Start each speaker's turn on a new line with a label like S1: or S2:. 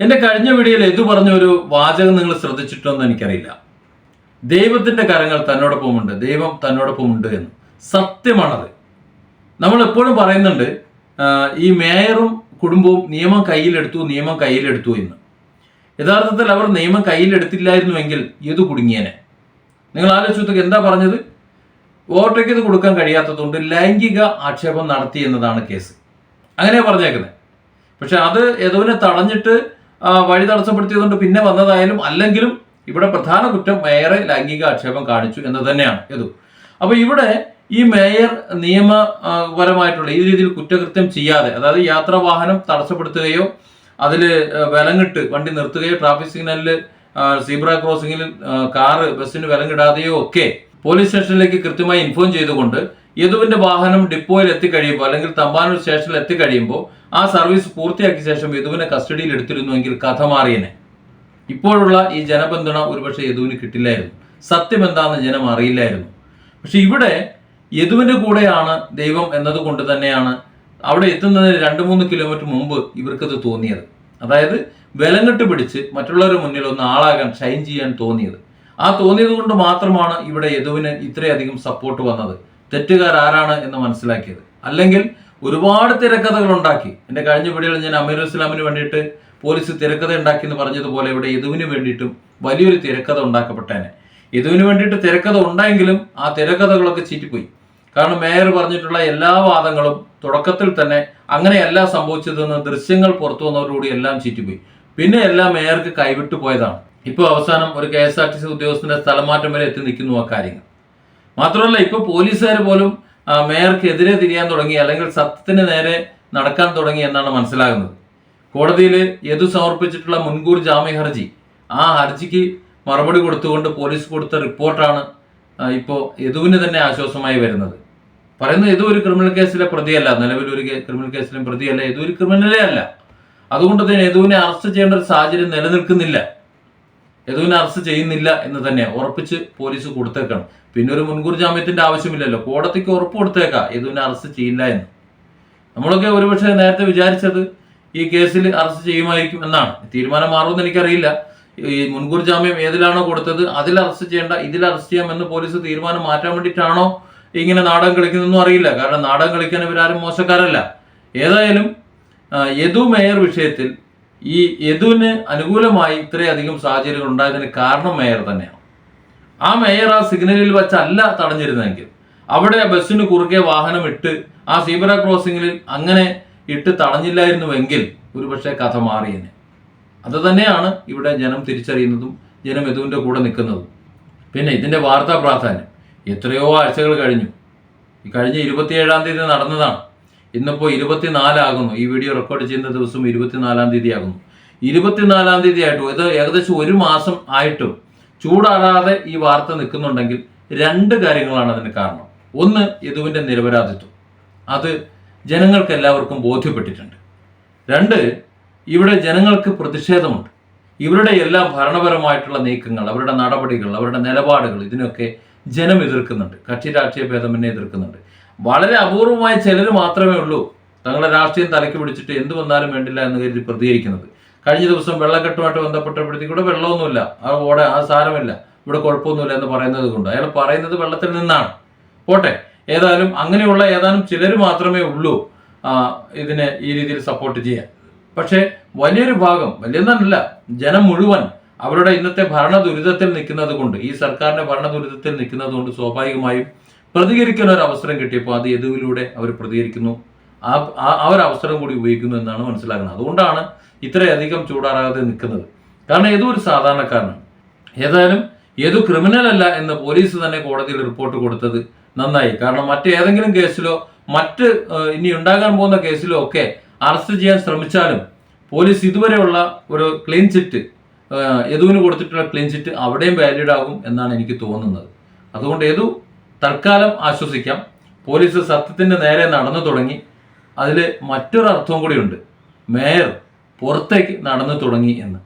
S1: എന്റെ കഴിഞ്ഞ വീഡിയോയിൽ എതു പറഞ്ഞ ഒരു വാചകം നിങ്ങൾ ശ്രദ്ധിച്ചിട്ടോ എന്ന് എനിക്കറിയില്ല. ദൈവത്തിന്റെ കരങ്ങൾ തന്നോടൊപ്പമുണ്ട് ദൈവം തന്നോടൊപ്പമുണ്ട് എന്ന്. സത്യമാണത്. നമ്മൾ എപ്പോഴും പറയുന്നുണ്ട് ഈ മേയറും കുടുംബവും നിയമം കയ്യിലെടുത്തു നിയമം കയ്യിലെടുത്തു എന്ന്. യഥാർത്ഥത്തിൽ അവർ നിയമം കയ്യിലെടുത്തില്ലായിരുന്നുവെങ്കിൽ ഇത് കുടുങ്ങിയനെ? നിങ്ങൾ ആലോചിച്ചു എന്താ പറഞ്ഞത്? ഇത് കൊടുക്കാൻ കഴിയാത്തതുകൊണ്ട് ലൈംഗിക ആക്ഷേപം നടത്തി എന്നതാണ് കേസ്. അങ്ങനെ പറഞ്ഞേക്കുന്നത് പക്ഷെ അത് യദുവിനെ തടഞ്ഞിട്ട് വഴി തടസ്സപ്പെടുത്തിയതുകൊണ്ട് പിന്നെ വന്നതായാലും അല്ലെങ്കിലും ഇവിടെ പ്രധാന കുറ്റം മേയറെ ലൈംഗിക ആക്ഷേപം കാണിച്ചു എന്ന് തന്നെയാണ്. ഇതു അപ്പൊ ഇവിടെ ഈ മേയർ നിയമപരമായിട്ടുള്ള ഈ രീതിയിൽ കുറ്റകൃത്യം ചെയ്യാതെ അതായത് യാത്രാ വാഹനം തടസ്സപ്പെടുത്തുകയോ അതിൽ വിലങ്ങിട്ട് വണ്ടി നിർത്തുകയോ ട്രാഫിക് സിഗ്നലിൽ സീബ്ര ക്രോസിംഗിൽ കാറ് ബസ്സിന് വിലങ്ങിടാതെയോ ഒക്കെ പോലീസ് സ്റ്റേഷനിലേക്ക് കൃത്യമായി ഇൻഫോം ചെയ്തുകൊണ്ട് യദുവിന്റെ വാഹനം ഡിപ്പോയിൽ എത്തിക്കഴിയുമ്പോൾ അല്ലെങ്കിൽ തമ്പാനൂർ സ്റ്റേഷനിൽ എത്തിക്കഴിയുമ്പോൾ ആ സർവീസ് പൂർത്തിയാക്കിയ ശേഷം യദുവിനെ കസ്റ്റഡിയിൽ എടുത്തിരുന്നുവെങ്കിൽ കഥ മാറിയനെ. ഇപ്പോഴുള്ള ഈ ജനപിന്തുണ ഒരുപക്ഷെ യദുവിന് കിട്ടില്ലായിരുന്നു. സത്യം എന്താണെന്ന് ജനം അറിയില്ലായിരുന്നു. പക്ഷെ ഇവിടെ യദുവിന്റെ കൂടെയാണ് ദൈവം എന്നതുകൊണ്ട് തന്നെയാണ് അവിടെ എത്തുന്നതിന് രണ്ട് മൂന്ന് കിലോമീറ്റർ മുമ്പ് ഇവർക്കത് തോന്നിയത്. അതായത് വിലങ്ങിട്ട് പിടിച്ച് മറ്റുള്ളവരുടെ മുന്നിൽ ഒന്ന് ആളാകാൻ ഷൈൻ ചെയ്യാൻ തോന്നിയത്. ആ തോന്നിയത് കൊണ്ട് മാത്രമാണ് ഇവിടെ യദുവിന് ഇത്രയധികം സപ്പോർട്ട് വന്നത്. തെറ്റുകാർ ആരാണ് എന്ന് മനസ്സിലാക്കിയത്. അല്ലെങ്കിൽ ഒരുപാട് തിരക്കഥകൾ ഉണ്ടാക്കി. എന്റെ കഴിഞ്ഞ വീഡിയോയിൽ ഞാൻ അമീർ ഇസ്ലാമിന് വേണ്ടിയിട്ട് പോലീസ് തിരക്കഥ ഉണ്ടാക്കി എന്ന് പറഞ്ഞതുപോലെ ഇവിടെ യദുവിന് വേണ്ടിയിട്ടും വലിയൊരു തിരക്കഥ ഉണ്ടാക്കപ്പെട്ടേനെ. യദുവിന് വേണ്ടിയിട്ട് തിരക്കഥ ഉണ്ടായെങ്കിലും ആ തിരക്കഥകളൊക്കെ ചീറ്റിപ്പോയി. കാരണം മേയർ പറഞ്ഞിട്ടുള്ള എല്ലാ വാദങ്ങളും തുടക്കത്തിൽ തന്നെ അങ്ങനെയല്ല സംഭവിച്ചതെന്ന് ദൃശ്യങ്ങൾ പുറത്തു വന്നവരോടുകൂടി എല്ലാം ചീറ്റിപ്പോയി. പിന്നെ എല്ലാം മേയർക്ക് കൈവിട്ടു പോയതാണ്. ഇപ്പോൾ അവസാനം ഒരു K S R T C ഉദ്യോഗസ്ഥന്റെ സ്ഥലമാറ്റം വരെ എത്തി നിൽക്കുന്നു ആ കാര്യങ്ങൾ. മാത്രമല്ല ഇപ്പോൾ പോലീസുകാർ പോലും മേയർക്കെതിരെ തിരിയാൻ തുടങ്ങി അല്ലെങ്കിൽ സത്യത്തിന് നേരെ നടക്കാൻ തുടങ്ങി എന്നാണ് മനസ്സിലാകുന്നത്. കോടതിയിൽ യദു സമർപ്പിച്ചിട്ടുള്ള മുൻകൂർ ജാമ്യ ഹർജി ആ ഹർജിക്ക് മറുപടി കൊടുത്തുകൊണ്ട് പോലീസ് കൊടുത്ത റിപ്പോർട്ടാണ് ഇപ്പോൾ യദുവിന് തന്നെ ആശ്വാസമായി വരുന്നത്. പറയുന്നത് യദു ഒരു ക്രിമിനൽ കേസിലെ പ്രതിയല്ല നിലവിൽ ഒരു ക്രിമിനൽ കേസിലും പ്രതിയല്ല യദു ഒരു ക്രിമിനലേ അല്ല. അതുകൊണ്ട് തന്നെ യദുവിനെ അറസ്റ്റ് ചെയ്യേണ്ട ഒരു സാഹചര്യം നിലനിൽക്കുന്നില്ല. യദുവിനെ അറസ്റ്റ് ചെയ്യുന്നില്ല എന്ന് തന്നെ ഉറപ്പിച്ച് പോലീസ് കൊടുത്തേക്കണം. പിന്നെ ഒരു മുൻകൂർ ജാമ്യത്തിന്റെ ആവശ്യമില്ലല്ലോ. കോടതിക്ക് ഉറപ്പ് കൊടുത്തേക്കാം യദുവിനെ അറസ്റ്റ് ചെയ്യില്ല എന്ന്. നമ്മളൊക്കെ ഒരുപക്ഷെ നേരത്തെ വിചാരിച്ചത് ഈ കേസിൽ അറസ്റ്റ് ചെയ്യുമായിരിക്കും എന്നാണ്. തീരുമാനം മാറുമെന്ന് എനിക്കറിയില്ല. ഈ മുൻകൂർ ജാമ്യം ഏതിലാണോ കൊടുത്തത്? അതിൽ അറസ്റ്റ് ചെയ്യേണ്ട ഇതിൽ അറസ്റ്റ് ചെയ്യാമെന്ന് പോലീസ് തീരുമാനം മാറ്റാൻ വേണ്ടിയിട്ടാണോ ഇങ്ങനെ നാടകം കളിക്കുന്നതെന്നും അറിയില്ല. കാരണം നാടകം കളിക്കാൻ ഇവരാരും മോശക്കാരല്ല. ഏതായാലും യദു മേയർ വിഷയത്തിൽ ഈ യദുവിന് അനുകൂലമായി ഇത്രയധികം സാഹചര്യങ്ങൾ ഉണ്ടായതിന് കാരണം മേയർ തന്നെയാണ്. ആ മേയർ ആ സിഗ്നലിൽ വെച്ചല്ല തടഞ്ഞിരുന്നെങ്കിൽ അവിടെ ബസ്സിന് കുറുകെ വാഹനം ഇട്ട് ആ സീബ്ര ക്രോസിംഗിൽ അങ്ങനെ ഇട്ട് തടഞ്ഞില്ലായിരുന്നുവെങ്കിൽ ഒരുപക്ഷെ കഥ മാറിയേനെ. അത് തന്നെയാണ് ഇവിടെ ജനം തിരിച്ചറിയുന്നതും ജനം യദുവിന്റെ കൂടെ നിൽക്കുന്നതും. പിന്നെ ഇതിന്റെ വാർത്താ പ്രാധാന്യം. എത്രയോ ആഴ്ചകൾ കഴിഞ്ഞു. ഈ കഴിഞ്ഞ ഇരുപത്തിയേഴാം തീയതി നടന്നതാണ്. ഇന്നിപ്പോൾ ഇരുപത്തിനാലാകുന്നു. ഈ വീഡിയോ റെക്കോർഡ് ചെയ്യുന്ന ദിവസം ഇരുപത്തിനാലാം തീയതി ആകുന്നു ഇരുപത്തിനാലാം തീയതി ആയിട്ടും ഇത് ഏകദേശം ഒരു മാസം ആയിട്ടും ചൂടാറാതെ ഈ വാർത്ത നിൽക്കുന്നുണ്ടെങ്കിൽ രണ്ട് കാര്യങ്ങളാണ് അതിന് കാരണം. ഒന്ന് യദുവിന്റെ നിരപരാധിത്വം. അത് ജനങ്ങൾക്ക് എല്ലാവർക്കും ബോധ്യപ്പെട്ടിട്ടുണ്ട്. രണ്ട് ഇവിടെ ജനങ്ങൾക്ക് പ്രതിഷേധമുണ്ട്. ഇവരുടെ എല്ലാ ഭരണപരമായിട്ടുള്ള നീക്കങ്ങൾ അവരുടെ നടപടികൾ അവരുടെ നിലപാടുകൾ ഇതിനൊക്കെ ജനം എതിർക്കുന്നുണ്ട്. കക്ഷി രാഷ്ട്രീയ ഭേദമന്യേ എതിർക്കുന്നുണ്ട്. വളരെ അപൂർവമായ ചിലർ മാത്രമേ ഉള്ളൂ തങ്ങളുടെ രാഷ്ട്രീയം തലയ്ക്ക് പിടിച്ചിട്ട് എന്ത് വന്നാലും വേണ്ടില്ല എന്ന് കരുതി പ്രതികരിക്കുന്നത്. കഴിഞ്ഞ ദിവസം വെള്ളക്കെട്ടുമായിട്ട് ബന്ധപ്പെട്ടപ്പോഴത്തേക്ക് ഇവിടെ വെള്ളമൊന്നുമില്ല. ആ ഓടെ ആ സാരമില്ല. ഇവിടെ കുഴപ്പമൊന്നുമില്ല എന്ന് പറയുന്നത് കൊണ്ട്. അയാൾ പറയുന്നത് വെള്ളത്തിൽ നിന്നാണ്. പോട്ടെ. ഏതായാലും അങ്ങനെയുള്ള ഏതാനും ചിലർ മാത്രമേ ഉള്ളൂ ഇതിനെ ഈ രീതിയിൽ സപ്പോർട്ട് ചെയ്യാൻ. പക്ഷേ വലിയൊരു ഭാഗം വലിയെന്നല്ല ജനം മുഴുവൻ അവരുടെ ഇന്നത്തെ ഭരണ ദുരിതത്തിൽ നിൽക്കുന്നത് കൊണ്ട് ഈ സർക്കാരിന്റെ ഭരണ ദുരിതത്തിൽ നിൽക്കുന്നത് കൊണ്ട് സ്വാഭാവികമായും പ്രതികരിക്കാൻ ഒരു അവസരം കിട്ടിയപ്പോൾ അത് എതുവിലൂടെ അവർ പ്രതികരിക്കുന്നു. ആ ആ- ഒരു അവസരം കൂടി ഉപയോഗിക്കുന്നു എന്നാണ് മനസ്സിലാക്കുന്നത്. അതുകൊണ്ടാണ് ഇത്രയധികം ചൂടാറാതെ നിൽക്കുന്നത്. കാരണം ഏതോ ഒരു സാധാരണക്കാരനാണ് ഏതായാലും യദു ക്രിമിനൽ അല്ല എന്ന് പോലീസ് തന്നെ കോടതിയിൽ റിപ്പോർട്ട് കൊടുത്തത് നന്നായി. കാരണം മറ്റേതെങ്കിലും കേസിലോ മറ്റ് ഇനി ഉണ്ടാകാൻ പോകുന്ന കേസിലോ ഒക്കെ അറസ്റ്റ് ചെയ്യാൻ ശ്രമിച്ചാലും പോലീസ് ഇതുവരെയുള്ള ഒരു ക്ലീൻ ചിറ്റ് യദുവിന് കൊടുത്തിട്ടുള്ള ക്ലീൻ ചിറ്റ് അവിടെയും വാലിഡ് ആകും എന്നാണ് എനിക്ക് തോന്നുന്നത്. അതുകൊണ്ട് യദു തൽക്കാലം ആശ്വസിക്കാം. പോലീസ് സത്യത്തിന്റെ നേരെ നടന്നു തുടങ്ങി. അതിൽ മറ്റൊരർത്ഥവും കൂടിയുണ്ട്. മേയർ പുറത്തേക്ക് നടന്നു തുടങ്ങി എന്ന്.